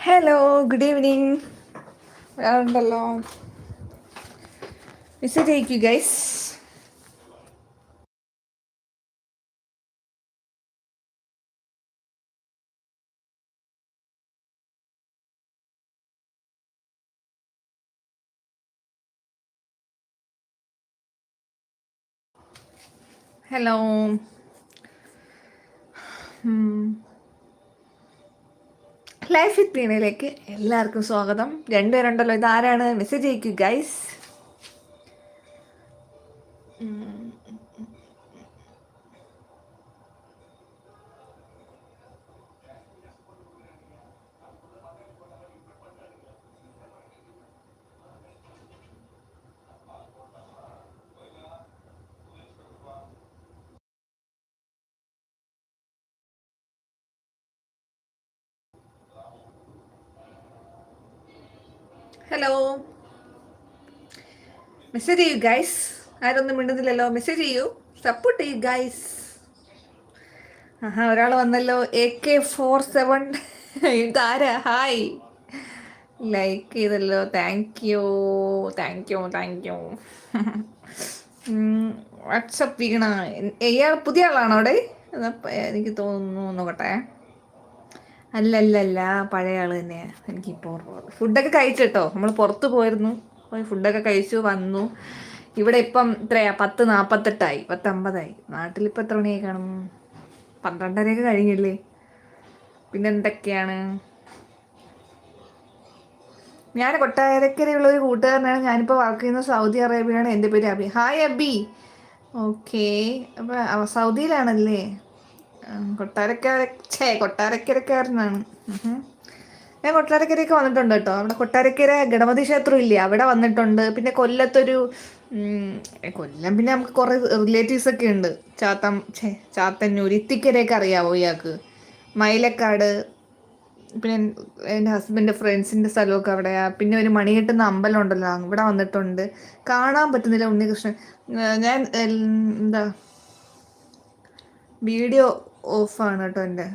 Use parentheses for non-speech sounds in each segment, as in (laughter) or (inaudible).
Hello good evening വേറുണ്ടല്ലോ message അയക്കൂ guys hello life with വീണയിലേക്ക് എല്ലാവർക്കും സ്വാഗതം. രണ്ടുപേരുണ്ടല്ലോ ഇതാരാണ്? മെസ്സേജ് അയക്കൂ ഗൈസ് ഹലോ മെസ്സേജ് ചെയ്യൂ ഗൈസ് ആരൊന്നും മിണ്ടുന്നില്ലല്ലോ. മെസ്സേജ് ചെയ്യൂ. സപ്പോർട്ട് ചെയ്യൂ ഗൈസ് ആഹാ ഒരാൾ വന്നല്ലോ. എ കെ ഫോർ സെവൻ ഇതാരാ? ഹായ് ലൈക്ക് ചെയ്തല്ലോ. Thank you thank you thank you what's up Veena. ഇയാൾ പുതിയ ആളാണോ അവിടെ? എനിക്ക് തോന്നുന്നു നോക്കട്ടെ. അല്ല അല്ല അല്ല പഴയ എനിക്ക് തന്നെയാണ് എനിക്കിപ്പോൾ ഫുഡൊക്കെ കഴിച്ചിട്ടോ? നമ്മൾ പുറത്ത് പോയിരുന്നു. പോയി ഫുഡൊക്കെ കഴിച്ചു വന്നു. ഇവിടെ ഇപ്പം എത്രയാ? പത്ത് നാൽപ്പത്തെട്ടായി പത്തമ്പതായി. നാട്ടിലിപ്പോൾ എത്ര മണിയായി കാണും? പന്ത്രണ്ടരയൊക്കെ കഴിഞ്ഞില്ലേ? പിന്നെ എന്തൊക്കെയാണ് ഞാൻ കൊട്ടാരക്കരയുള്ള ഒരു കൂട്ടുകാരനാണ്. ഞാനിപ്പോൾ വർക്ക് ചെയ്യുന്ന സൗദി അറേബ്യയിലാണ്. എന്റെ പേര് അബി. ഹായ് അബി. ഓക്കേ അപ്പോൾ സൗദിയിലാണല്ലേ? കൊട്ടാരക്കര ഛേ കൊട്ടാരക്കരക്കാരനാണ്. ഞാൻ കൊട്ടാരക്കരയൊക്കെ വന്നിട്ടുണ്ട് കേട്ടോ. അവിടെ കൊട്ടാരക്കര ഗണപതി ക്ഷേത്രം ഇല്ലേ അവിടെ വന്നിട്ടുണ്ട്. പിന്നെ കൊല്ലത്തൊരു കൊല്ലം പിന്നെ നമുക്ക് കുറെ റിലേറ്റീവ്സ് ഒക്കെ ഉണ്ട്. ചാത്തം ഛേ ചാത്തന്നൂർ ഇത്തിക്കരയൊക്കെ അറിയാവോ ഇയാൾക്ക്? മൈലക്കാട് പിന്നെ എന്റെ ഹസ്ബൻഡ് ഫ്രണ്ട്സിന്റെ സ്ഥലമൊക്കെ അവിടെയാ. പിന്നെ ഒരു മണി കിട്ടുന്ന അമ്പലം ഉണ്ടല്ലോ ഇവിടെ വന്നിട്ടുണ്ട്. കാണാൻ പറ്റുന്നില്ല ഉണ്ണികൃഷ്ണൻ. ഞാൻ എന്താ വീഡിയോ ഓഫാണ് കേട്ടോ എന്റെ.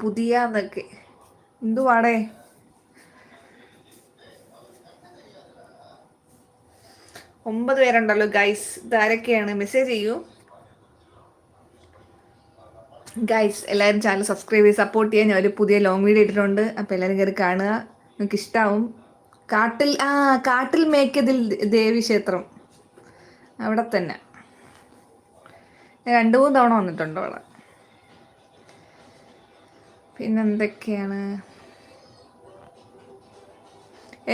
പുതിയ എന്നൊക്കെ എന്തുവാടേ ഒമ്പത് പേരുണ്ടല്ലോ ഗൈസ് ഇതാരൊക്കെയാണ്? മെസ്സേജ് ചെയ്യൂ. ഗൈസ് എല്ലാവരും ചാനൽ സബ്സ്ക്രൈബ് ചെയ്ത് സപ്പോർട്ട് ചെയ്യാൻ ഞാൻ ഒരു പുതിയ ലോങ് വീഡിയോ ഇട്ടിട്ടുണ്ട്. അപ്പോൾ എല്ലാവരും കയറി കാണുക. നിങ്ങൾക്ക് ഇഷ്ടാവും. കാട്ടിൽ ആ കാട്ടിൽ മേക്കതിൽ ദേവി ക്ഷേത്രം. അവിടെ തന്നെ. രണ്ട് മൂന്ന് തവണ വന്നിട്ടുണ്ട് അവിടെ. പിന്നെന്തൊക്കെയാണ്?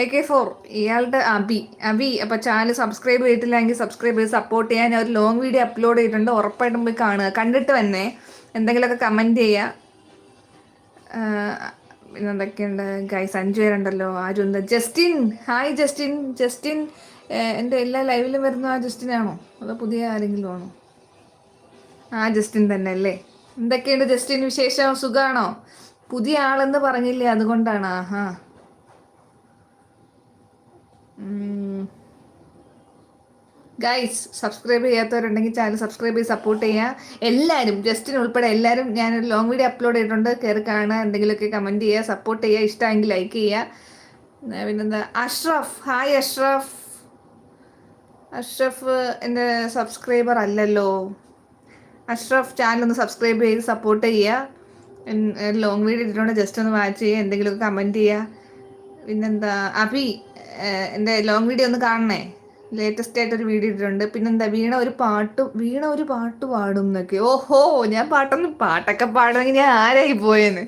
എ കെ ഫോർ ഇയാളുടെ അബി അബി അപ്പോൾ ചാനൽ സബ്സ്ക്രൈബ് ചെയ്തിട്ടില്ലെങ്കിൽ സബ്സ്ക്രൈബ് ചെയ്ത് സപ്പോർട്ട് ചെയ്യാൻ ഒരു ലോങ് വീഡിയോ അപ്ലോഡ് ചെയ്തിട്ടുണ്ട്. ഉറപ്പായിട്ടും പോയി കാണുക. കണ്ടിട്ട് തന്നെ എന്തെങ്കിലുമൊക്കെ കമന്റ് ചെയ്യുക പിന്നെ എന്തൊക്കെയുണ്ട് ഗൈസ് അഞ്ചു പേരുണ്ടല്ലോ. ആരുണ്ട് ജസ്റ്റിൻ ഹായ് ജസ്റ്റിൻ. ജസ്റ്റിൻ എന്റെ എല്ലാ ലൈവിലും വരുന്ന ആ ജസ്റ്റിനാണോ? അതോ പുതിയ ആരെങ്കിലും ആണോ? ആ ജസ്റ്റിൻ തന്നെ അല്ലേ? എന്തൊക്കെയുണ്ട് ജസ്റ്റിൻ വിശേഷം? സുഖാണോ? പുതിയ ആളെന്ന് പറഞ്ഞില്ലേ അതുകൊണ്ടാണ്. ആഹാ. ഗൈസ് സബ്സ്ക്രൈബ് ചെയ്യാത്തവരുണ്ടെങ്കിൽ ചാനൽ സബ്സ്ക്രൈബ് ചെയ്ത് സപ്പോർട്ട് ചെയ്യുക എല്ലാവരും ജസ്റ്റിൻ ഉൾപ്പെടെ എല്ലാവരും ഞാനൊരു ലോങ് വീഡിയോ അപ്ലോഡ് ചെയ്തിട്ടുണ്ട്. കയറി കാണുക എന്തെങ്കിലുമൊക്കെ കമന്റ് ചെയ്യുക സപ്പോർട്ട് ചെയ്യുക ഇഷ്ടമെങ്കിൽ ലൈക്ക് ചെയ്യുക പിന്നെന്താ? അഷ്റഫ് ഹായ് അഷ്റഫ്. അഷ്റഫ് എന്റെ സബ്സ്ക്രൈബർ അല്ലല്ലോ. അഷ്റഫ് ചാനൽ ഒന്ന് സബ്സ്ക്രൈബ് ചെയ്ത് സപ്പോർട്ട് ചെയ്യുക. ലോങ് വീഡിയോ ഇട്ടിട്ടുണ്ട്. ജസ്റ്റ് ഒന്ന് വാച്ച് ചെയ്യുക. എന്തെങ്കിലുമൊക്കെ കമന്റ് ചെയ്യുക. പിന്നെന്താ അഭി എന്റെ ലോങ് വീഡിയോ ഒന്ന് കാണണേ? ലേറ്റസ്റ്റ് ആയിട്ട് ഒരു വീഡിയോ ഇട്ടിട്ടുണ്ട്. പിന്നെന്താ വീണ ഒരു പാട്ട് വീണ ഒരു പാട്ട് പാടും എന്നൊക്കെ. ഓഹോ ഞാൻ പാട്ടൊന്നും പാട്ടൊക്കെ പാടണമെങ്കിൽ ഞാൻ ആരായി പോയെന്ന്.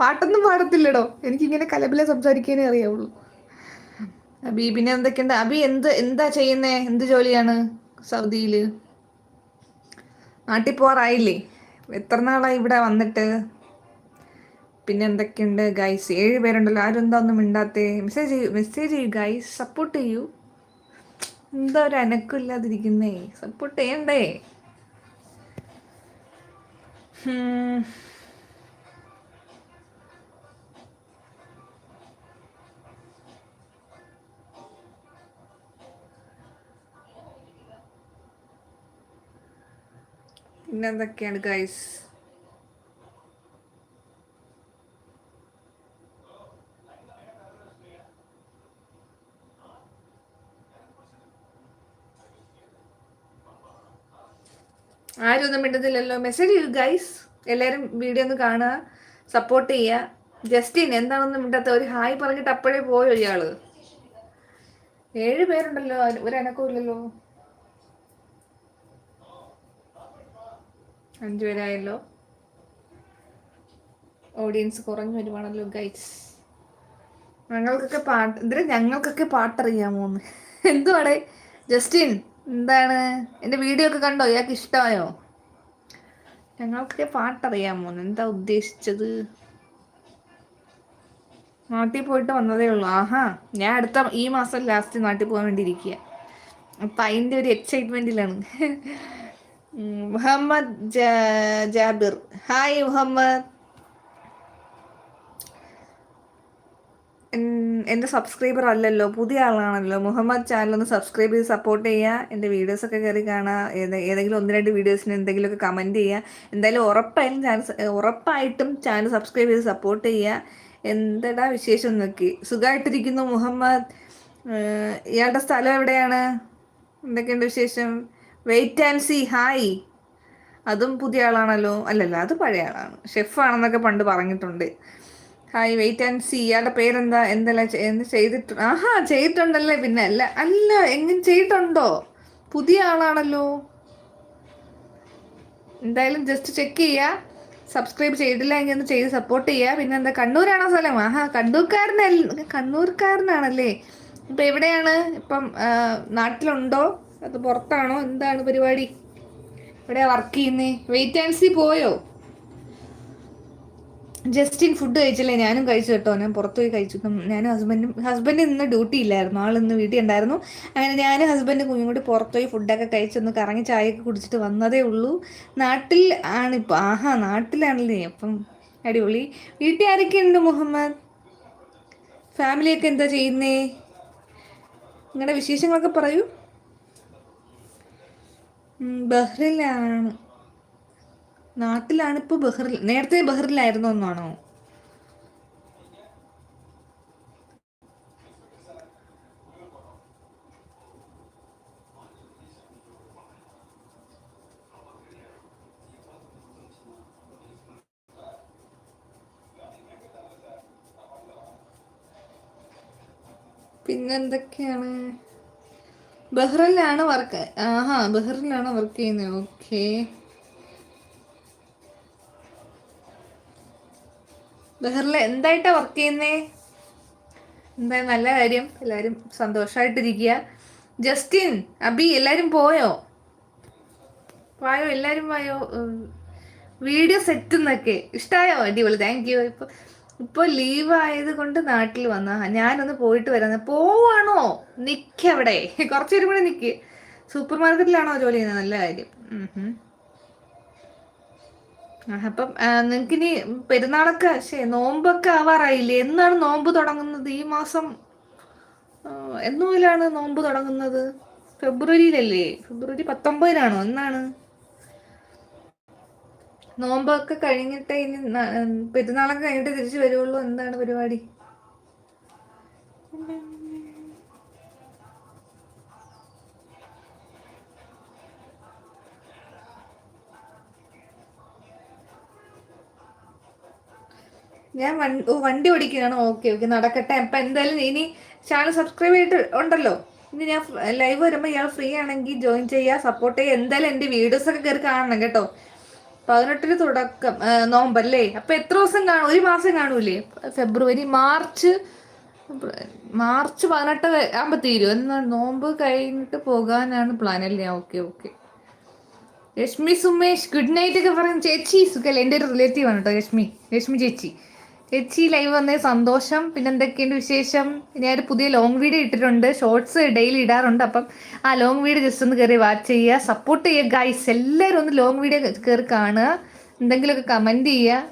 പാട്ടൊന്നും പാടത്തില്ലടോ. എനിക്കിങ്ങനെ കലബിലെ സംസാരിക്കാനേ അറിയാവുള്ളൂ. അബി പിന്നെ എന്തൊക്കെയുണ്ട് അബി എന്ത് എന്താ ചെയ്യുന്നേ? എന്ത് ജോലിയാണ് സൗദിയിൽ നാട്ടിൽ പോകാറായില്ലേ എത്ര നാളായി ഇവിടെ വന്നിട്ട്? പിന്നെ എന്തൊക്കെയുണ്ട് ഗൈസ് ഏഴ് പേരുണ്ടല്ലോ. ആരും എന്താ ഒന്നും മിണ്ടാത്തേ? മെസ്സേജ് ചെയ്യൂ മെസ്സേജ് ചെയ്യൂ ഗൈസ് സപ്പോർട്ട് ചെയ്യൂ. എന്താ ഒരു അനക്കില്ലാതിരിക്കുന്നേ സപ്പോർട്ട് ചെയ്യണ്ടേ? പിന്നെന്തൊക്കെയാണ് ഗൈസ് ആരും ഒന്നും മിണ്ടുന്നില്ലല്ലോ മെസ്സേജ് ചെയ്യൂ ഗൈസ് എല്ലാവരും വീഡിയോ ഒന്ന് കാണുക സപ്പോർട്ട് ചെയ്യുക. ജസ്റ്റിൻ എന്താണെന്നും മിണ്ടാത്ത ഒരു ഹായ് പറഞ്ഞിട്ട് അപ്പോഴേ പോയോ ഇയാൾ? ഏഴ് പേരുണ്ടല്ലോ ഒരനക്കവും അഞ്ചു പേരായല്ലോ. ഓഡിയൻസ് കുറഞ്ഞു വരുവാണല്ലോ ഗൈസ് ഞങ്ങൾക്കൊക്കെ പാട്ട് എന്തിനാ ഞങ്ങൾക്കൊക്കെ പാട്ടറിയാമോന്ന് എന്തുവാടെ? ജസ്റ്റിൻ എന്താണ്? എന്റെ വീഡിയോ ഒക്കെ കണ്ടോ? ഇയാൾക്ക് ഇഷ്ടമായോ? ഞങ്ങൾക്കൊക്കെ പാട്ടറിയാമോന്ന് എന്താ ഉദ്ദേശിച്ചത്? നാട്ടിൽ പോയിട്ട് വന്നതേ ഉള്ളൂ. ആഹാ ഞാൻ അടുത്ത ഈ മാസം ലാസ്റ്റ് നാട്ടിൽ പോകാൻ വേണ്ടി ഇരിക്കുക അപ്പം അതിന്റെ ഒരു എക്സൈറ്റ്മെന്റിലാണ് മുഹമ്മദ് ജാബിർ. ഹായ് മുഹമ്മദ്. എന്റെ സബ്സ്ക്രൈബർ അല്ലല്ലോ പുതിയ ആളാണല്ലോ. മുഹമ്മദ് ചാനൽ ഒന്ന് സബ്സ്ക്രൈബ് ചെയ്ത് സപ്പോർട്ട് ചെയ്യുക എന്റെ വീഡിയോസ് ഒക്കെ കയറി കാണുക ഏതെങ്കിലും ഒന്ന് രണ്ട് വീഡിയോസിന് എന്തെങ്കിലുമൊക്കെ കമന്റ് ചെയ്യുക എന്തായാലും ഉറപ്പായാലും ചാനൽ ഉറപ്പായിട്ടും ചാനൽ സബ്സ്ക്രൈബ് ചെയ്ത് സപ്പോർട്ട് ചെയ്യുക എന്തടാ വിശേഷം നോക്കി സുഖമായിട്ടിരിക്കുന്നു മുഹമ്മദ്. ഇയാളുടെ സ്ഥലം എവിടെയാണ്? എന്തൊക്കെയുണ്ട് വിശേഷം? വെയിറ്റ് ആൻഡ് സി ഹായ് അതും പുതിയ ആളാണല്ലോ. അല്ലല്ല അത് പഴയ ആളാണ്. ഷെഫാണെന്നൊക്കെ പണ്ട് പറഞ്ഞിട്ടുണ്ട്. ഹായ് വെയിറ്റ് ആൻഡ് സി ഇയാളുടെ പേരെന്താ? എന്തല്ല എന്ത് ചെയ്തിട്ട് ആഹാ ചെയ്തിട്ടുണ്ടല്ലേ പിന്നെ. അല്ല അല്ല എങ്ങനെ ചെയ്തിട്ടുണ്ടോ? പുതിയ ആളാണല്ലോ. എന്തായാലും ജസ്റ്റ് ചെക്ക് ചെയ്യുക സബ്സ്ക്രൈബ് ചെയ്തില്ല എങ്കിൽ ഒന്ന് ചെയ്ത് സപ്പോർട്ട് ചെയ്യുക പിന്നെ എന്താ കണ്ണൂരാണോ സ്ഥലം? ആഹാ കണ്ണൂർക്കാരനല്ല കണ്ണൂർക്കാരനാണല്ലേ. ഇപ്പം എവിടെയാണ്? ഇപ്പം നാട്ടിലുണ്ടോ? അത് പുറത്താണോ? എന്താണ് പരിപാടി? ഇവിടെ വർക്ക് ചെയ്യുന്നേ? വെയിറ്റ് ആൻഡ് സി പോയോ? ജസ്റ്റിൻ ഫുഡ് കഴിച്ചില്ലേ? ഞാനും കഴിച്ചു കേട്ടോ. ഞാൻ പുറത്തു പോയി കഴിച്ചു. ഞാനും ഹസ്ബൻഡും ഹസ്ബൻഡ് ഇന്ന് ഡ്യൂട്ടി ഇല്ലായിരുന്നു. ആൾ ഇന്ന് വീട്ടിൽ ഉണ്ടായിരുന്നു. അങ്ങനെ ഞാനും ഹസ്ബൻഡും കുഞ്ഞും കൂടി പുറത്തുപോയി ഫുഡൊക്കെ കഴിച്ചൊന്ന് കറങ്ങി ചായയൊക്കെ കുടിച്ചിട്ട് വന്നതേ ഉള്ളൂ. നാട്ടിൽ ആണിപ്പോൾ ആഹാ നാട്ടിലാണല്ലേ. അപ്പം അടിപൊളി. വീട്ടിൽ ആരൊക്കെ ഉണ്ട് മുഹമ്മദ്? ഫാമിലിയൊക്കെ എന്താ ചെയ്യുന്നേ? നിങ്ങളുടെ വിശേഷങ്ങളൊക്കെ പറയൂ. ബഹ്റിലാണ്. നാട്ടിലാണ് ഇപ്പോൾ ബഹ്റിൽ നേരത്തെ ബഹ്റിലായിരുന്നു എന്നാണോ? പിന്നെന്തൊക്കെയാണ്? ബഹ്റിലാണ് വർക്ക് ആഹാ ബഹ്റിലാണ് വർക്ക് ചെയ്യുന്നത് ഓക്കെ ബഹ്റിൽ എന്തായിട്ടാ വർക്ക് ചെയ്യുന്നേ? എന്താ നല്ല കാര്യം. എല്ലാവരും സന്തോഷമായിട്ടിരിക്കുക ജസ്റ്റിൻ അബി എല്ലാവരും പോയോ? വായോ എല്ലാവരും വായോ? വീഡിയോ സെറ്റ് എന്നൊക്കെ ഇഷ്ടമായോ അടിപൊളി. താങ്ക് യു ഇപ്പൊ ഇപ്പൊ ലീവ് ആയത് കൊണ്ട് നാട്ടിൽ വന്ന. ഞാനൊന്ന് പോയിട്ട് വരാന്ന് പോവാണോ? നിക്കവിടെ കുറച്ചേരും കൂടെ നിക്ക്. സൂപ്പർ മാർക്കറ്റിലാണോ ജോലി ചെയ്യുന്നത്? നല്ല കാര്യം. അപ്പം നിങ്ങൾക്കിനി പെരുന്നാളൊക്കെ ശേ നോമ്പൊക്കെ ആവാറായില്ലേ? എന്നാണ് നോമ്പ് തുടങ്ങുന്നത് ഈ മാസം? എന്നു നോമ്പ് തുടങ്ങുന്നത്? ഫെബ്രുവരിയിലല്ലേ? ഫെബ്രുവരി പത്തൊമ്പതിനാണോ എന്നാണ്? നോമ്പൊക്കെ കഴിഞ്ഞിട്ട് ഇനി പെരുന്നാളൊക്കെ കഴിഞ്ഞിട്ട് തിരിച്ചു വരുള്ളൂ എന്താണ് പരിപാടി? ഞാൻ വണ്ടി ഓടിക്കുകയാണ്. Okay okay. നടക്കട്ടെ. അപ്പം എന്തായാലും ഇനി ചാനൽ സബ്സ്ക്രൈബ് ചെയ്തിട്ട് ഉണ്ടല്ലോ? ഇനി ഞാൻ ലൈവ് വരുമ്പോൾ ഇയാൾ ഫ്രീ ആണെങ്കിൽ ജോയിൻ ചെയ്യുക സപ്പോർട്ട് ചെയ്യുക. എന്തായാലും എന്റെ വീഡിയോസൊക്കെ കയറി കാണണം കേട്ടോ. പതിനെട്ടിന് തുടക്കം നോമ്പല്ലേ അപ്പൊ എത്ര ദിവസം കാണും? ഒരു മാസം കാണൂലേ? ഫെബ്രുവരി മാർച്ച് മാർച്ച് പതിനെട്ട് ആകുമ്പോൾ തീരും എന്നാൽ നോമ്പ് കഴിഞ്ഞിട്ട് പോകാനാണ് പ്ലാൻ അല്ലേ? Okay okay. Rashmi Sumesh good night ഒക്കെ പറയുന്ന ചേച്ചി സുഖല്ലേ? എന്റെ ഒരു റിലേറ്റീവ് ആണ് കേട്ടോ രശ്മി. രശ്മി ചേച്ചി. ചേച്ചി ലൈവ് വന്നേ സന്തോഷം. പിന്നെ എന്തൊക്കെയുണ്ട് വിശേഷം? ഒരു പുതിയ ലോങ് വീഡിയോ ഇട്ടിട്ടുണ്ട്. ഷോർട്സ് ഡെയിലി ഇടാറുണ്ട്. അപ്പം ആ ലോങ് വീഡിയോ ജസ്റ്റ് ഒന്ന് കയറി വാച്ച് ചെയ്യുക. സപ്പോർട്ട് ചെയ്യുക ഗൈസ് എല്ലാവരും ഒന്ന് ലോങ് വീഡിയോ കയറി കാണുക. എന്തെങ്കിലുമൊക്കെ കമന്റ് ചെയ്യുക.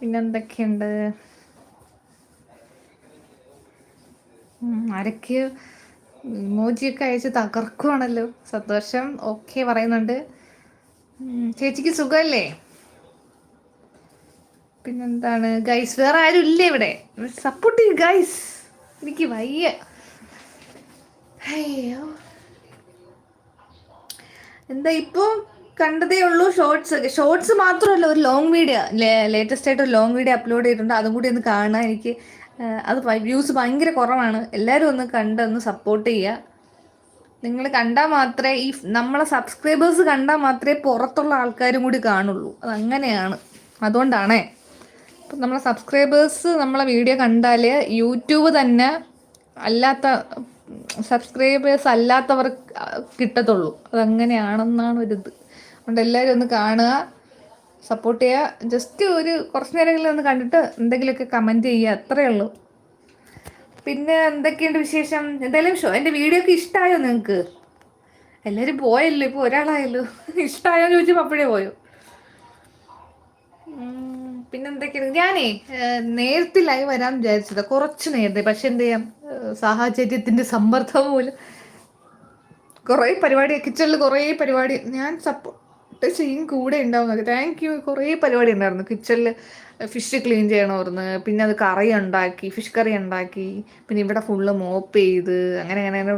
പിന്നെന്തൊക്കെയുണ്ട് ആരൊക്കെ ഇമോജിയൊക്കെ അയച്ച് തകർക്കുവാണല്ലോ. സന്തോഷം. ഓക്കെ പറയുന്നുണ്ട്. ചേച്ചിക്ക് സുഖമല്ലേ? പിന്നെന്താണ്? ഗൈസ് വേറെ ആരും ഇല്ല ഇവിടെ? സപ്പോർട്ട് ചെയ്യും ഗൈസ് എനിക്ക് വയ്യ. അയ്യോ. എന്താ ഇപ്പോൾ കണ്ടതേ ഉള്ളൂ ഷോർട്സ് ഷോർട്സ് മാത്രമല്ല ഒരു ലോങ് വീഡിയോ ലേറ്റസ്റ്റ് ആയിട്ട് ഒരു ലോങ് വീഡിയോ അപ്ലോഡ് ചെയ്തിട്ടുണ്ട്. അതും കൂടി ഒന്ന് കാണാൻ എനിക്ക് അത് വ്യൂസ് ഭയങ്കര കുറവാണ്. എല്ലാവരും ഒന്ന് കണ്ട് ഒന്ന് സപ്പോർട്ട് ചെയ്യുക നിങ്ങൾ കണ്ടാൽ മാത്രമേ ഈ നമ്മളെ സബ്സ്ക്രൈബേഴ്സ് കണ്ടാൽ മാത്രമേ പുറത്തുള്ള ആൾക്കാരും കൂടി കാണുള്ളൂ. അങ്ങനെയാണ് അതുകൊണ്ടാണേ. അപ്പം നമ്മളെ സബ്സ്ക്രൈബേഴ്സ് നമ്മളെ വീഡിയോ കണ്ടാൽ യൂട്യൂബ് തന്നെ അല്ലാത്ത സബ്സ്ക്രൈബേഴ്സ് അല്ലാത്തവർ കിട്ടത്തുള്ളൂ. അതങ്ങനെയാണെന്നാണ് ഒരിത് അതുകൊണ്ട് എല്ലാവരും ഒന്ന് കാണുക സപ്പോർട്ട് ചെയ്യുക. ജസ്റ്റ് ഒരു കുറച്ച് നേരങ്ങളിൽ ഒന്ന് കണ്ടിട്ട് എന്തെങ്കിലുമൊക്കെ കമന്റ് ചെയ്യുക. അത്രയേ ഉള്ളൂ. പിന്നെ എന്തൊക്കെയുണ്ട് വിശേഷം? എന്തായാലും ഷോ എന്റെ വീഡിയോ ഒക്കെ ഇഷ്ടമായോ നിങ്ങൾക്ക്? എല്ലാവരും പോയല്ലോ ഇപ്പോൾ ഒരാളായല്ലോ. (laughs) ഇഷ്ടമായോ എന്ന് ചോദിച്ചപ്പോൾ അപ്പോഴേ പോയോ? പിന്നെ എന്തൊക്കെയാണ് ഞാനേ നേരത്തെ ലൈവ് വരാൻ വിചാരിച്ചത്. കുറച്ച് നേരത്തെ. പക്ഷെ എന്ത് ചെയ്യാം? സാഹചര്യത്തിന്റെ സമ്മർദ്ദം മൂലം കുറേ പരിപാടി കിച്ചണിൽ കുറേ പരിപാടി. ഞാൻ സപ്പോർട്ട് ചെയ്യും കൂടെ ഉണ്ടാവും താങ്ക് യു കുറേ പരിപാടി ഉണ്ടായിരുന്നു. കിച്ചണിൽ ഫിഷ് ക്ലീൻ ചെയ്യണമായിരുന്നു പിന്നെ അത് കറി ഉണ്ടാക്കി ഫിഷ് കറി ഉണ്ടാക്കി പിന്നെ ഇവിടെ ഫുള്ള് മോപ്പ് ചെയ്ത് അങ്ങനെ അങ്ങനെ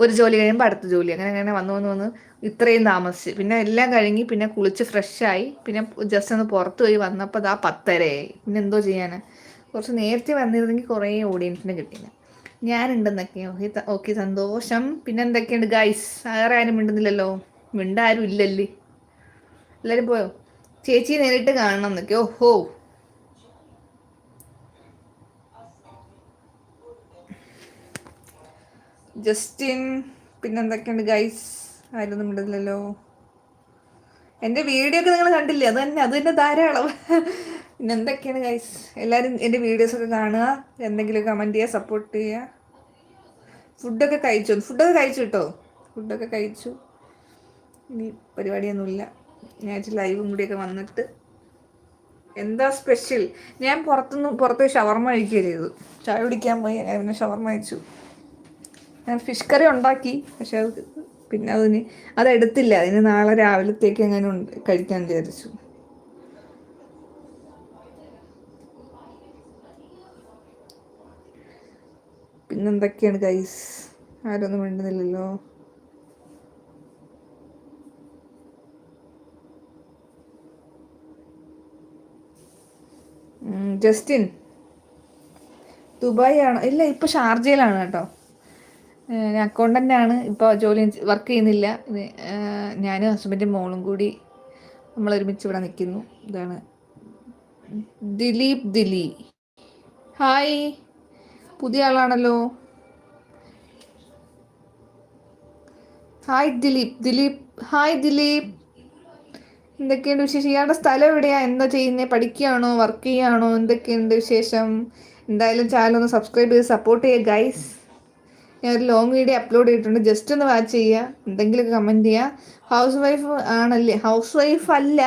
ഒരു ജോലി കഴിയുമ്പോൾ അടുത്ത ജോലി. അങ്ങനെ അങ്ങനെ വന്നു വന്ന് വന്ന് ഇത്രയും താമസിച്ച്. പിന്നെ എല്ലാം കഴിഞ്ഞ് പിന്നെ കുളിച്ച് ഫ്രഷായി പിന്നെ ജസ്റ്റ് ഒന്ന് പുറത്ത് പോയി വന്നപ്പോൾ അതാ പത്തരയായി. പിന്നെ എന്തോ ചെയ്യാനാ? കുറച്ച് നേരത്തെ വന്നിരുന്നെങ്കിൽ കുറേ ഓഡിയൻസിനെ കിട്ടില്ല ഞാനുണ്ടെന്നൊക്കെ ഓക്കെ ഓക്കെ സന്തോഷം. പിന്നെ എന്തൊക്കെയുണ്ട് ഗൈസ് വേറെ ആരും മിണ്ടുന്നില്ലല്ലോ? മിണ്ടാരും ഇല്ലല്ലേ? എല്ലാവരും പോയോ? ചേച്ചി നേരിട്ട് കാണണം എന്നൊക്കെ. ഓഹോ. Justin പിന്നെന്തൊക്കെയുണ്ട് guys? ആരൊന്നും ഇടുന്നില്ലല്ലോ എന്റെ വീഡിയോ ഒക്കെ നിങ്ങൾ കണ്ടില്ലേ? അത് തന്നെ അത് തന്നെ ധാരാളം. പിന്നെ എന്തൊക്കെയാണ് ഗൈസ് എല്ലാവരും എന്റെ വീഡിയോസൊക്കെ കാണുക. എന്തെങ്കിലും കമന്റ് ചെയ്യുക സപ്പോർട്ട് ചെയ്യുക. ഫുഡൊക്കെ കഴിച്ചു? ഫുഡൊക്കെ കഴിച്ചു കേട്ടോ? ഫുഡൊക്കെ കഴിച്ചു. ഇനി പരിപാടിയൊന്നുമില്ല. ഞാൻ ലൈവും കൂടിയൊക്കെ വന്നിട്ട് എന്താ സ്പെഷ്യൽ ഞാൻ പുറത്തുനിന്ന് പുറത്ത് ഷവർമ കഴിക്കുക ചെയ്തു ചായ കുടിക്കാൻ പോയി അങ്ങനെ പിന്നെ ഷവർമ കഴിച്ചു. ഞാൻ ഫിഷ് കറി ഉണ്ടാക്കി പക്ഷെ അത് പിന്നെ അതിന് അതെടുത്തില്ല അതിന് നാളെ രാവിലത്തേക്ക് അങ്ങനെ കഴിക്കാൻ വിചാരിച്ചു. പിന്നെന്തൊക്കെയാണ് ഗൈസ് ആരൊന്നും വേണ്ടുന്നില്ലല്ലോ ജസ്റ്റിൻ. ദുബായ് ആണോ ഇല്ല ഇപ്പൊ ഷാർജയിലാണ് കേട്ടോ. ഞാൻ അക്കൗണ്ടന്റ് ആണ് ഇപ്പോൾ ജോലി വർക്ക് ചെയ്യുന്നില്ല. ഞാനും ഹസ്ബൻഡും മോളും കൂടി നമ്മൾ ഒരുമിച്ച് ഇവിടെ നിൽക്കുന്നു. ഇതാണ്. ദിലീപ് ദിലി. ഹായ്. പുതിയ ആളാണല്ലോ. ഹായ് ദിലീപ്. ദിലീപ്. ഹായ് ദിലീപ്. എന്തൊക്കെയുണ്ട് വിശേഷം? ഇയാളുടെ സ്ഥലം എവിടെയാ? എന്താ ചെയ്യുന്നത് പഠിക്കുകയാണോ? വർക്ക് ചെയ്യുകയാണോ? എന്തൊക്കെയുണ്ട് വിശേഷം? എന്തായാലും ചാനൽ ഒന്ന് സബ്സ്ക്രൈബ് ചെയ്ത് സപ്പോർട്ട് ചെയ്യുക ഗൈസ് ഞാൻ ഒരു ലോങ് വീഡിയോ അപ്ലോഡ് ചെയ്തിട്ടുണ്ട്. ജസ്റ്റ് ഒന്ന് വാച്ച് ചെയ്യുക. എന്തെങ്കിലുമൊക്കെ കമന്റ് ചെയ്യുക. ഹൗസ് വൈഫ് ആണല്ലേ? ഹൗസ് വൈഫ് അല്ല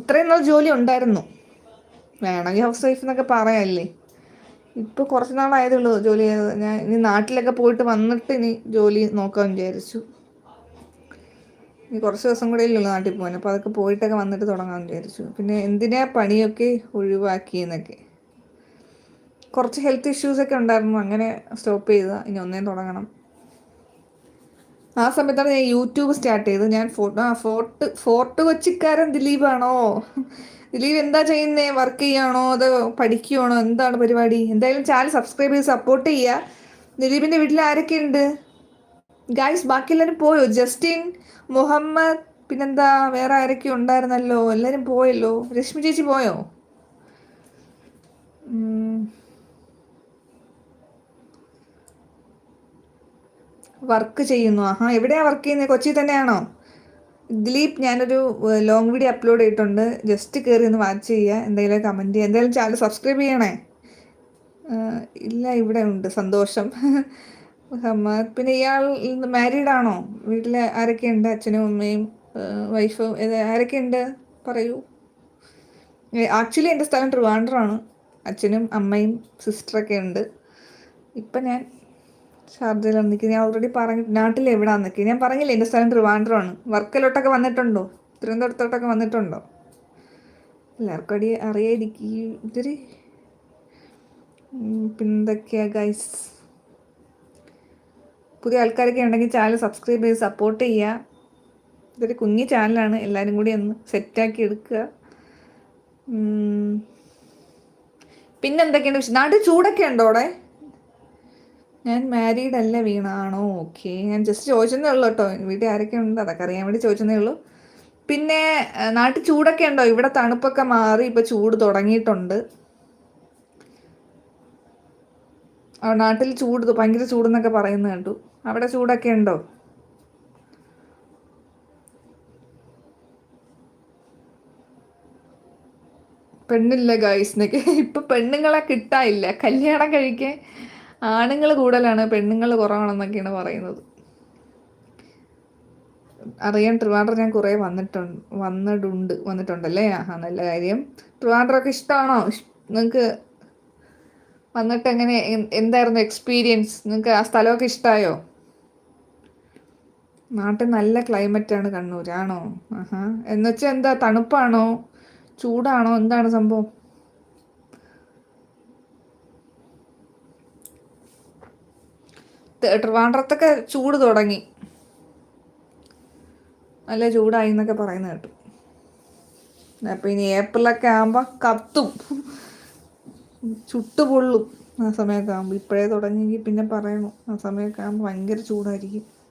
ഇത്രയും നാൾ ജോലി ഉണ്ടായിരുന്നു. വേണമെങ്കിൽ ഹൗസ് വൈഫ് എന്നൊക്കെ പറയാമല്ലേ ഇപ്പോൾ കുറച്ച് നാളായതേ ഉള്ളൂ ജോലി ചെയ്തത്. ഞാൻ ഇനി നാട്ടിലൊക്കെ പോയിട്ട് വന്നിട്ട് ഇനി ജോലി നോക്കാൻ വിചാരിച്ചു. ഇനി കുറച്ച് ദിവസം കൂടെ ഇല്ലല്ലോ നാട്ടിൽ പോകാൻ. അപ്പോൾ അതൊക്കെ പോയിട്ടൊക്കെ വന്നിട്ട് തുടങ്ങാമെന്ന് വിചാരിച്ചു. പിന്നെ എന്തിനാ പണിയൊക്കെ ഒഴിവാക്കിയെന്നൊക്കെ. കുറച്ച് ഹെൽത്ത് ഇഷ്യൂസൊക്കെ ഉണ്ടായിരുന്നു. അങ്ങനെ സ്റ്റോപ്പ് ചെയ്ത. ഇനി ഒന്നേം തുടങ്ങണം. ആ സമയത്താണ് ഞാൻ യൂട്യൂബ് സ്റ്റാർട്ട് ചെയ്തത്. ഞാൻ ഫോട്ടോ ആ ഫോർട്ട് ഫോർട്ട് കൊച്ചിക്കാരൻ ദിലീപാണോ? ദിലീപ് എന്താ ചെയ്യുന്നേ? വർക്ക് ചെയ്യാണോ? അതോ പഠിക്കുകയാണോ എന്താണ് പരിപാടി? എന്തായാലും ചാനൽ സബ്സ്ക്രൈബ് ചെയ്ത് സപ്പോർട്ട് ചെയ്യുക ദിലീപിന്റെ വീട്ടിൽ ആരൊക്കെയുണ്ട് ഗായ്സ് ബാക്കി എല്ലാവരും പോയോ? ജസ്റ്റിൻ മുഹമ്മദ് പിന്നെന്താ വേറെ ആരൊക്കെ ഉണ്ടായിരുന്നല്ലോ? എല്ലാവരും പോയല്ലോ? രശ്മി ചേച്ചി പോയോ? വർക്ക് ചെയ്യുന്നു. ആഹാ എവിടെയാണ് വർക്ക് ചെയ്യുന്നത് കൊച്ചി തന്നെയാണോ? ദിലീപ് ഞാനൊരു ലോങ് വീഡിയോ അപ്ലോഡ് ചെയ്തിട്ടുണ്ട്. ജസ്റ്റ് കയറി ഒന്ന് വാച്ച് ചെയ്യുക എന്തെങ്കിലും കമന്റ് ചെയ്യുക എന്തായാലും ചാനൽ സബ്സ്ക്രൈബ് ചെയ്യണേ. ഇല്ല ഇവിടെ ഉണ്ട്. സന്തോഷം. (laughs) പിന്നെ ഇയാൾ മാരീഡ് ആണോ? വീട്ടിൽ ആരൊക്കെയുണ്ട്? അച്ഛനും അമ്മയും വൈഫും ആരൊക്കെ ഉണ്ട് പറയൂ. ആക്ച്വലി എന്റെ സ്ഥലം ട്രിവാൻഡ്രമാണ് അച്ഛനും അമ്മയും സിസ്റ്ററൊക്കെ ഉണ്ട്. ഇപ്പം ഞാൻ ഷാർജയിലാണ് നിൽക്കുന്നത് ഞാൻ ഓൾറെഡി പറഞ്ഞു നാട്ടിൽ എവിടെയാണ് നിൽക്കുന്നത് ഞാൻ പറഞ്ഞില്ലേ എന്റെ സ്ഥലം ട്രിവാൻഡ്രമാണ് വർക്കിലോട്ടൊക്കെ വന്നിട്ടുണ്ടോ? തിരുവനന്തപുരത്തോട്ടൊക്കെ വന്നിട്ടുണ്ടോ? എല്ലാവർക്കും അടി അറിയായിരിക്കും ഇതൊരു പിന്നെന്തൊക്കെയാ ഗൈസ് പുതിയ ആൾക്കാരൊക്കെ ഉണ്ടെങ്കിൽ ചാനൽ സബ്സ്ക്രൈബ് ചെയ്ത് സപ്പോർട്ട് ചെയ്യുക. ഇതൊരു കുഞ്ഞു ചാനലാണ് എല്ലാവരും കൂടി ഒന്ന് സെറ്റാക്കി എടുക്കുക. പിന്നെ എന്തൊക്കെയാണ് വിഷയം നാട്ടിൽ ചൂടൊക്കെ ഉണ്ടോ അവിടെ? ഞാൻ മാരീഡ് അല്ല വീണാണോ ഓക്കെ ഞാൻ ജസ്റ്റ് ചോദിച്ചതേ ഉള്ളൂ കേട്ടോ. വീട്ടിൽ ആരൊക്കെ ഉണ്ട്? അതൊക്കെ അറിയാൻ വേണ്ടി ചോദിച്ചതേ ഉള്ളൂ. പിന്നെ നാട്ടിൽ ചൂടൊക്കെ ഉണ്ടോ? ഇവിടെ തണുപ്പൊക്കെ മാറി ഇപ്പൊ ചൂട് തുടങ്ങിയിട്ടുണ്ട്. നാട്ടിൽ ചൂട് ഭയങ്കര ചൂടെന്നൊക്കെ പറയുന്നത് കണ്ടു. അവിടെ ചൂടൊക്കെ ഉണ്ടോ? പെണ്ണില്ല ഗായ്സിനൊക്കെ ഇപ്പൊ പെണ്ണുങ്ങളെ കിട്ടായില്ല കല്യാണം കഴിക്കാൻ ആണുങ്ങൾ കൂടുതലാണ് പെണ്ണുങ്ങൾ കുറവാണെന്നൊക്കെയാണ് പറയുന്നത്. അറിയാൻ ട്രിവാൻഡ്രം ഞാൻ കുറേ വന്നിട്ടുണ്ട് വന്നിട്ടുണ്ട് വന്നിട്ടുണ്ടല്ലേ? ആഹാ നല്ല കാര്യം. ട്രിവാൻഡ്രമൊക്കെ ഇഷ്ടമാണോ നിങ്ങൾക്ക് വന്നിട്ട് എങ്ങനെ എന്തായിരുന്നു എക്സ്പീരിയൻസ് നിങ്ങൾക്ക് ആ സ്ഥലമൊക്കെ ഇഷ്ടമായോ നാട്ടിൽ നല്ല ക്ലൈമറ്റാണ് കണ്ണൂർ ആണോ? ആഹാ. എന്നുവെച്ചാൽ എന്താ തണുപ്പാണോ? ചൂടാണോ? എന്താണ് സംഭവം? ട്രിവാൻഡ്രത്തൊക്കെ ചൂട് തുടങ്ങി. നല്ല ചൂടായി എന്നൊക്കെ പറയുന്ന കേട്ടു. അപ്പം ഇനി ഏപ്രിലൊക്കെ ആകുമ്പോൾ കത്തും. ചുട്ടുപൊള്ളും ആ സമയമൊക്കെ ആകുമ്പോൾ ഇപ്പോഴേ തുടങ്ങിയെങ്കിൽ പിന്നെ പറയണു. ആ സമയമൊക്കെ ആകുമ്പോൾ ഭയങ്കര ചൂടായിരിക്കും.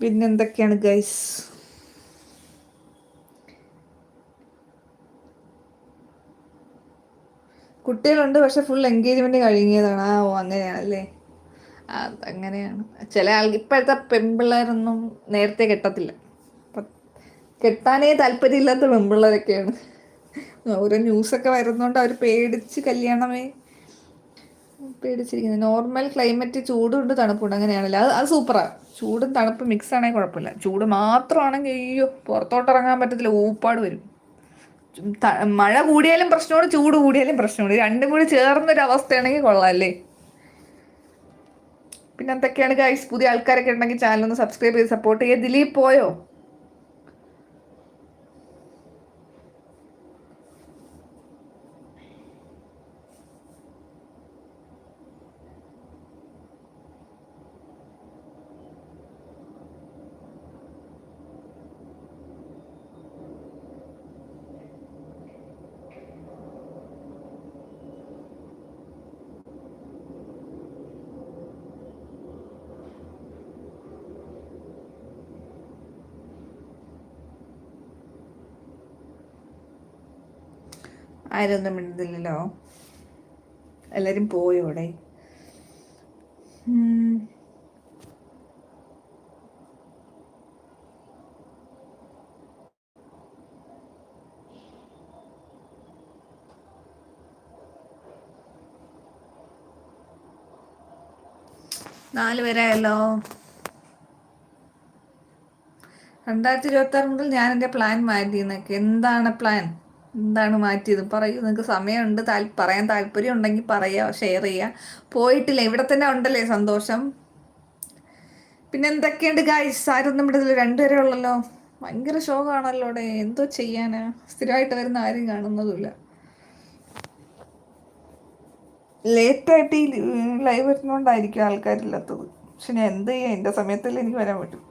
പിന്നെ എന്തൊക്കെയാണ് ഗൈസ് കുട്ടികളുണ്ട് പക്ഷെ ഫുൾ എൻഗേജ്മെന്റ് കഴിഞ്ഞതാണ്. ആ ഓ അങ്ങനെയാണല്ലേ? അതങ്ങനെയാണ്. ചില ആൾ ഇപ്പോഴത്തെ പെൺപിള്ളേരൊന്നും നേരത്തെ കെട്ടത്തില്ല. കെട്ടാനേ താല്പര്യമില്ലാത്ത പെൺപിള്ളേരൊക്കെയാണ്. ഓരോ ന്യൂസൊക്കെ വരുന്നോണ്ട് അവർ പേടിച്ച് കല്യാണമേ പേടിച്ചിരിക്കുന്നത് നോർമൽ ക്ലൈമറ്റ് ചൂടുണ്ട് തണുപ്പുണ്ട് അങ്ങനെയാണല്ലോ? അത് അത് സൂപ്പറാണ് ചൂടും തണുപ്പ് മിക്സ് ആണെങ്കിൽ കുഴപ്പമില്ല. ചൂട് മാത്രമാണെങ്കിൽ അയ്യോ പുറത്തോട്ട് ഇറങ്ങാൻ പറ്റത്തില്ല ഊപ്പാട് വരും. മഴ കൂടിയാലും പ്രശ്നമാണ് ചൂട് കൂടിയാലും പ്രശ്നമാണ്. രണ്ടും കൂടി ചേർന്നൊരു അവസ്ഥയാണെങ്കിൽ കൊള്ളാമല്ലേ പിന്നെ എന്തൊക്കെയാണ് ഗൈസ് പുതിയ ആൾക്കാരൊക്കെ ഉണ്ടെങ്കിൽ ചാനൽ ഒന്ന് സബ്സ്ക്രൈബ് ചെയ്ത് സപ്പോർട്ട് ചെയ്യുക. ദിലീപ് പോയോ? ആരൊന്നും മിണ്ടുന്നില്ലല്ലോ എല്ലാവരും പോയോടെ നാല് പേരായല്ലോ. രണ്ടായിരത്തി ഇരുപത്തി ആറ് മുതൽ ഞാൻ എന്റെ പ്ലാൻ മാറ്റി എന്നൊക്കെ എന്താണ് പ്ലാൻ എന്താണ് മാറ്റിയത്? പറയൂ. നിങ്ങൾക്ക് സമയമുണ്ട്. താൽ പറയാൻ താല്പര്യം ഉണ്ടെങ്കിൽ പറയുക ഷെയർ ചെയ്യുക പോയിട്ടില്ല. ഇവിടെ തന്നെ ഉണ്ടല്ലേ സന്തോഷം? പിന്നെ എന്തൊക്കെയുണ്ട് ഗായ്സ് നമ്മുടെ ഇതിൽ രണ്ടുപേരെ ഉള്ളല്ലോ. ഭയങ്കര ശോകമാണല്ലോ അവിടെ എന്തോ ചെയ്യാനാ? സ്ഥിരമായിട്ട് വരുന്ന ആരും കാണുന്നതുമില്ല. ലേറ്റായിട്ട് ഈ ലൈവ് വരുന്നോണ്ടായിരിക്കും ആൾക്കാരില്ലാത്തത്. പക്ഷെ ഞാൻ എന്ത് ചെയ്യാം? എന്റെ സമയത്തല്ലേ എനിക്ക് വരാൻ പറ്റും.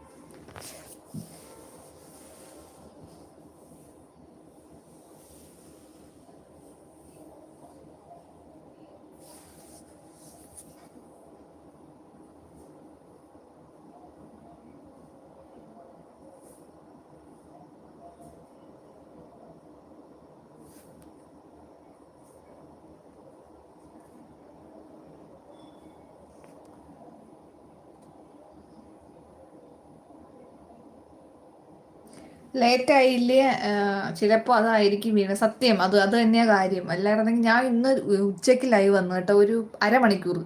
ലേറ്റ് ആയില്ലേ ചിലപ്പോൾ അതായിരിക്കും വീണ സത്യം അത് അത് തന്നെയാണ് കാര്യം. അല്ലായിരുന്നെങ്കിൽ ഞാൻ ഇന്ന് ഉച്ചയ്ക്ക് ലൈവ് വന്നു കേട്ടോ ഒരു അരമണിക്കൂർ.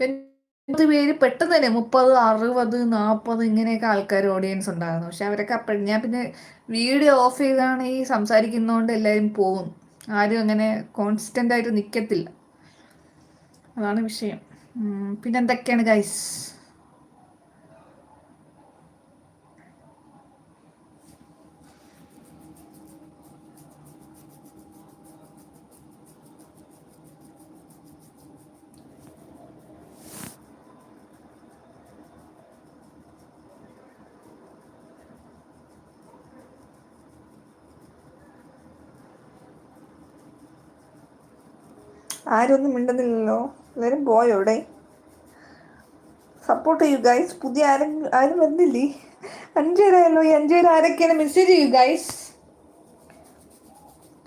എൺപത് പേര്? പെട്ടെന്ന് തന്നെ മുപ്പത് അറുപത് നാൽപ്പത് ഇങ്ങനെയൊക്കെ ആൾക്കാർ ഓഡിയൻസ് ഉണ്ടായിരുന്നു. പക്ഷെ അവരൊക്കെ അപ്പോഴും ഞാൻ പിന്നെ വീഡിയോ ഓഫ് ചെയ്താണ് ഈ സംസാരിക്കുന്നതുകൊണ്ട് എല്ലാവരും പോകും. ആരും അങ്ങനെ കോൺസ്റ്റന്റ് ആയിട്ട് നിൽക്കത്തില്ല അതാണ് വിഷയം. പിന്നെ എന്തൊക്കെയാണ് ഗൈസ് ആരും ഒന്നും മിണ്ടുന്നില്ലല്ലോ. എല്ലാവരും പോയോ ഇവിടെ സപ്പോർട്ട് ചെയ്യൂ ഗൈസ് പുതിയ ആരും ആരും വരുന്നില്ലേ അഞ്ചേരായല്ലോ ഈ അഞ്ചേര ആരൊക്കെയാണ് മെസ്സേജ് ചെയ്യൂ ഗൈസ്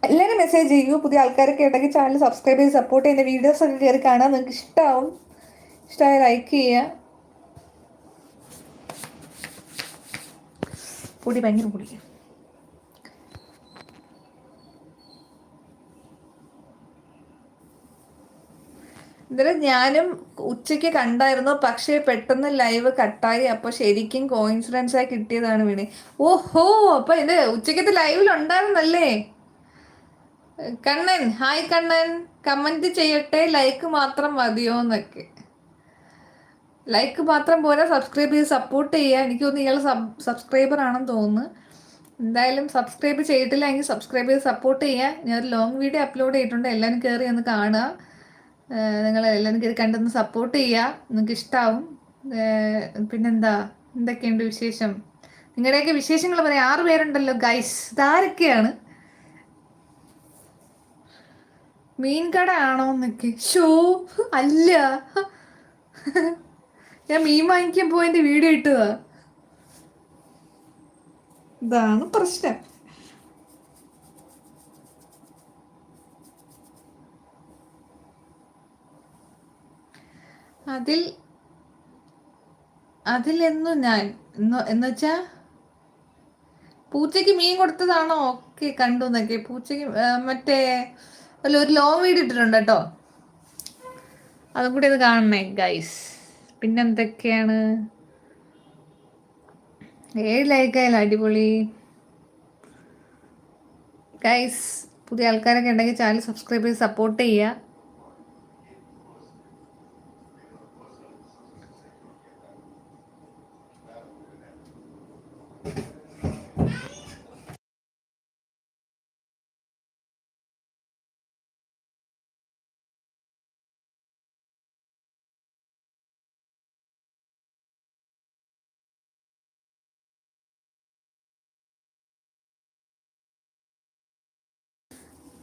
എല്ലാവരും മെസ്സേജ് ചെയ്യൂ. പുതിയ ആൾക്കാരൊക്കെ ഉണ്ടെങ്കിൽ ചാനൽ സബ്സ്ക്രൈബ് ചെയ്ത് സപ്പോർട്ട് ചെയ്യുന്ന വീഡിയോസ് ഒക്കെ കയറി കാണാൻ നിങ്ങൾക്ക് ഇഷ്ടമാവും ഇഷ്ടമായ ലൈക്ക് ചെയ്യുക. പൊടി ഭയങ്കര പൊടി ഇതിൽ ഞാനും ഉച്ചയ്ക്ക് കണ്ടായിരുന്നു പക്ഷേ പെട്ടെന്ന് ലൈവ് കട്ടായി. അപ്പൊ ശരിക്കും കോയിൻസിഡൻസ് ആയി കിട്ടിയതാണ് വീണി. ഓഹോ അപ്പൊ ഇത് ഉച്ചക്കത്തെ ലൈവിൽ ഉണ്ടായിരുന്നല്ലേ കണ്ണൻ ഹായ് കണ്ണൻ. കമന്റ് ചെയ്യട്ടെ ലൈക്ക് മാത്രം മതിയോ എന്നൊക്കെ ലൈക്ക് മാത്രം പോരാ സബ്സ്ക്രൈബ് ചെയ്ത് സപ്പോർട്ട് ചെയ്യുക എനിക്ക് തോന്നുന്നു ഇയാൾ സബ് സബ്സ്ക്രൈബർ ആണെന്ന് തോന്നുന്നു. എന്തായാലും സബ്സ്ക്രൈബ് ചെയ്തിട്ടില്ലെങ്കിൽ സബ്സ്ക്രൈബ് ചെയ്ത് സപ്പോർട്ട് ചെയ്യുക ഞാൻ ഒരു ലോങ് വീഡിയോ അപ്ലോഡ് ചെയ്തിട്ടുണ്ട്. എല്ലാവരും കയറി ഒന്ന് കാണുക. നിങ്ങൾ എനിക്കിത് കണ്ടെന്ന് സപ്പോർട്ട് ചെയ്യുക നിങ്ങൾക്ക് ഇഷ്ടാവും. പിന്നെന്താ? എന്തൊക്കെയുണ്ട് വിശേഷം? നിങ്ങളുടെയൊക്കെ വിശേഷങ്ങൾ പറയാം. ആറ് പേരുണ്ടല്ലോ ഗൈസ് ഇതാരൊക്കെയാണ്? മീൻകട ആണോ എന്നൊക്കെ. ഷോ അല്ല. ഞാൻ മീൻ വാങ്ങിക്കാൻ പോയതിന്റെ വീഡിയോ ഇട്ടതാ. ഇതാണ് പ്രശ്നം. അതിൽ അതിലെന്നു ഞാൻ എന്നുവെച്ചാ പൂച്ചയ്ക്ക് മീൻ കൊടുത്തതാണോ? ഓക്കെ കണ്ടു എന്നൊക്കെ. പൂച്ചയ്ക്ക് മറ്റേ അല്ല ഒരു ലോങ് വീഡിയോ ഇട്ടിട്ടുണ്ട് കേട്ടോ. അതും കൂടി അത് കാണണേ ഗൈസ് പിന്നെന്തൊക്കെയാണ് ഏഴ് ലൈക്കായാലും അടിപൊളി. ഗൈസ് പുതിയ ആൾക്കാരൊക്കെ ഉണ്ടെങ്കിൽ ചാനൽ സബ്സ്ക്രൈബ് ചെയ്ത് സപ്പോർട്ട് ചെയ്യുക.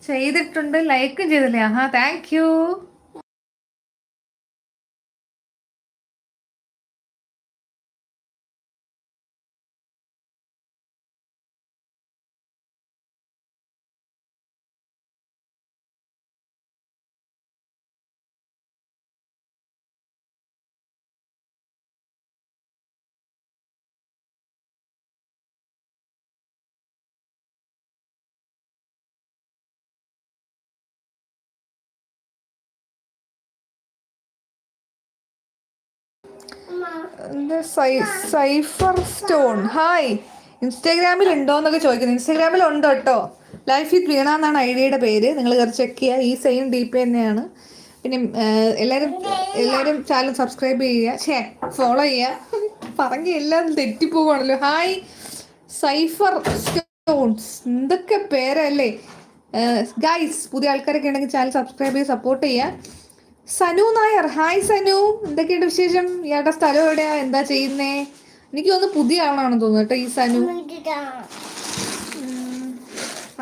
ചെയ്തിട്ടുണ്ട് ലൈക്കും ചെയ്തില്ലേ? ആഹാ thank you cipher stone. Hi. ഇൻസ്റ്റാഗ്രാമിൽ ഉണ്ടോ എന്നൊക്കെ ചോദിക്കുന്നു. ഇൻസ്റ്റാഗ്രാമിൽ ഉണ്ട് കേട്ടോ ലൈഫ് വിത്ത് വീണ എന്നാണ് ഐഡിയയുടെ പേര്. നിങ്ങൾ കയറി ചെക്ക് ചെയ്യുക ഈ സെയിം ഡി പി തന്നെയാണ്. പിന്നെ എല്ലാവരും എല്ലാവരും ചാനൽ സബ്സ്ക്രൈബ് ചെയ്യുക ഷേ ഫോളോ ചെയ്യുക പറഞ്ഞ എല്ലാം തെറ്റിപ്പോവാണല്ലോ. ഹായ്. Cipher stones. എന്തൊക്കെ പേരല്ലേ? ഗൈസ് പുതിയ ആൾക്കാരൊക്കെ ഉണ്ടെങ്കിൽ ചാനൽ സബ്സ്ക്രൈബ് ചെയ്ത് സപ്പോർട്ട് ചെയ്യുക സനു നായർ. ഹായ് സനു. എന്തൊക്കെയുണ്ട് വിശേഷം? ഇയാളുടെ സ്ഥലം എവിടെയാ? എന്താ ചെയ്യുന്നേ? എനിക്ക് തോന്നുന്നു പുതിയ ആളാണെന്ന് തോന്നുന്നു കേട്ടോ ഈ സനു.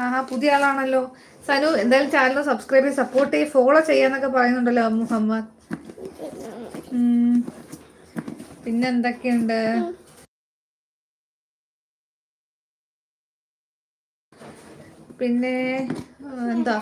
ആഹാ പുതിയ ആളാണല്ലോ. സനു എന്തായാലും ചാനൽ സബ്സ്ക്രൈബ് ചെയ്ത് സപ്പോർട്ട് ചെയ്ത് ഫോളോ ചെയ്യാന്നൊക്കെ പറയുന്നുണ്ടല്ലോ മുഹമ്മദ് പിന്നെ എന്തൊക്കെയുണ്ട് പിന്നെ എന്താ?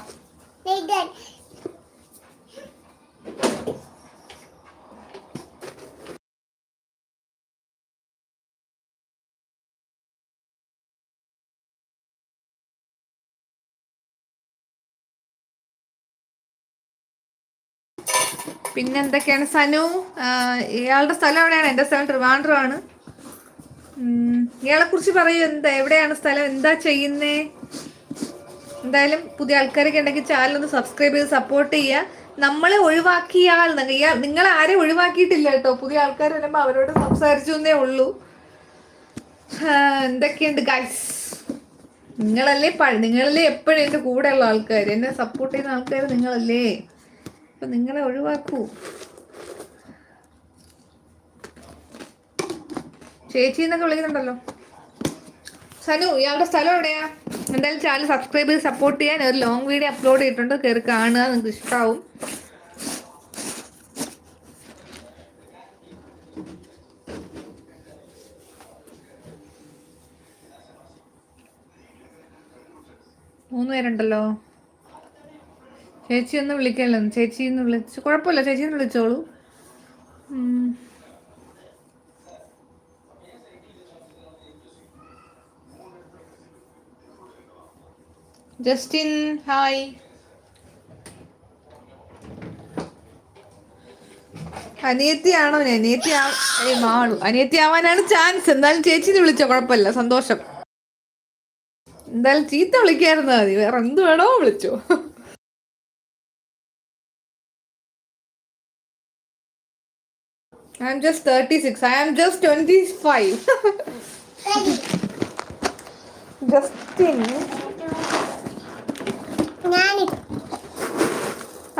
പിന്നെ എന്തൊക്കെയാണ് സനു ഇയാളുടെ സ്ഥലം എവിടെയാണ്? എന്റെ സ്ഥലം ട്രിവാൻഡ്രമാണ്. ഇയാളെ കുറിച്ച് പറയൂ എന്താ? എവിടെയാണ് സ്ഥലം? എന്താ ചെയ്യുന്നേ? എന്തായാലും പുതിയ ആൾക്കാരൊക്കെ ഉണ്ടെങ്കിൽ ചാനൽ ഒന്ന് സബ്സ്ക്രൈബ് ചെയ്ത് സപ്പോർട്ട് ചെയ്യുക. നമ്മളെ ഒഴിവാക്കിയാൽ നിങ്ങൾ ആരെ ഒഴിവാക്കിയിട്ടില്ല കേട്ടോ? പുതിയ ആൾക്കാർ വരുമ്പോൾ അവരോട് സംസാരിച്ചു എന്നേ ഉള്ളൂ. എന്തൊക്കെയുണ്ട് ഗൈസ് നിങ്ങളല്ലേ നിങ്ങളല്ലേ എപ്പോഴും എന്റെ ഉള്ള ആൾക്കാർ എന്നെ സപ്പോർട്ട് ചെയ്യുന്ന ആൾക്കാർ നിങ്ങളല്ലേ? അപ്പൊ നിങ്ങളെ ഒഴിവാക്കൂ. ചേച്ചി എന്നൊക്കെ വിളിക്കുന്നുണ്ടല്ലോ. സനു ഇയാളുടെ സ്ഥലം എവിടെയാ? എന്തായാലും ചാനൽ സബ്സ്ക്രൈബ് ചെയ്ത് സപ്പോർട്ട് ചെയ്യാൻ ഒരു ലോങ് വീഡിയോ അപ്ലോഡ് ചെയ്തിട്ടുണ്ട്. കയറി കാണുക നിങ്ങൾക്ക് ഇഷ്ടമാവും മൂന്ന് പേരുണ്ടല്ലോ. ചേച്ചി ഒന്ന് വിളിക്കല്ലോ ചേച്ചി ഒന്ന് വിളിച്ചു കുഴപ്പമില്ല ചേച്ചി ഒന്ന് വിളിച്ചോളൂ. Justin hi. അനിയത്തിയാണോ അനിയത്തി മാളു. അനിയത്തി ആവാനാണ് ചാൻസ്. എന്തായാലും ചേച്ചിനെ വിളിച്ചോ കുഴപ്പമില്ല. സന്തോഷം. എന്തായാലും ചീത്ത വിളിക്കായിരുന്നു? മതി വേറെ എന്ത് വേണോ വിളിച്ചോ. I'm just thirty six I am just twenty five Justin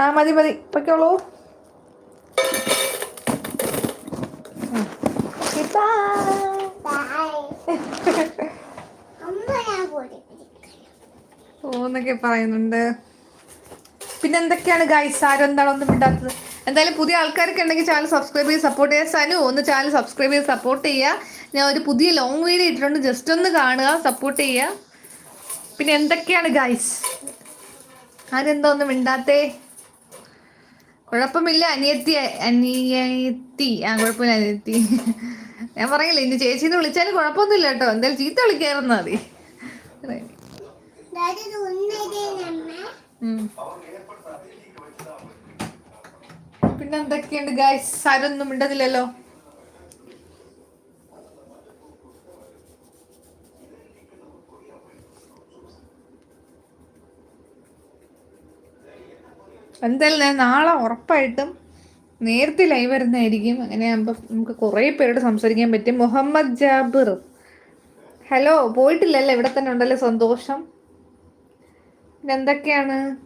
ആ മതി മതി. പൊയ്ക്കോളൂ. ഓന്നൊക്കെ പറയുന്നുണ്ട്. പിന്നെ എന്തൊക്കെയാണ് ഗൈസ് ആരും എന്താണ് ഒന്നും ഇണ്ടാത്തത് എന്തായാലും പുതിയ ആൾക്കാരൊക്കെ ഉണ്ടെങ്കിൽ ചാനൽ സബ്സ്ക്രൈബ് ചെയ്ത് സപ്പോർട്ട് ചെയ്യാൻ സനു ഒന്ന് ചാനൽ സബ്സ്ക്രൈബ് ചെയ്ത് സപ്പോർട്ട് ചെയ്യുക ഞാൻ ഒരു പുതിയ ലോങ് വീഡിയോ ഇട്ടിട്ടുണ്ട്. ജസ്റ്റ് ഒന്ന് കാണുക സപ്പോർട്ട് ചെയ്യുക പിന്നെ എന്തൊക്കെയാണ് ഗൈസ് ആരെന്താ ഒന്നും മിണ്ടാത്തേ? കുഴപ്പമില്ല അനിയത്തി അനിയത്തി. ആ കുഴപ്പമില്ല അനിയത്തി. ഞാൻ പറയില്ല ഇനി ചേച്ചിന്ന് വിളിച്ചാലും കുഴപ്പമൊന്നുമില്ല കേട്ടോ. എന്തായാലും ചീത്ത വിളിക്കാറുന്നാ മതി പിന്നെന്തൊക്കെയുണ്ട് ഗായ്സ് ആരൊന്നും മിണ്ടതില്ലല്ലോ എന്തായാലും ഞാൻ നാളെ ഉറപ്പായിട്ടും നേരത്തെ ലൈവ് വരുന്നതായിരിക്കും. അങ്ങനെ ആകുമ്പോൾ നമുക്ക് കുറേ പേരോട് സംസാരിക്കാൻ പറ്റും. മുഹമ്മദ് ജാബിർ. ഹലോ പോയിട്ടില്ലല്ലോ? ഇവിടെ തന്നെ ഉണ്ടല്ലോ സന്തോഷം? എന്തൊക്കെയാണ്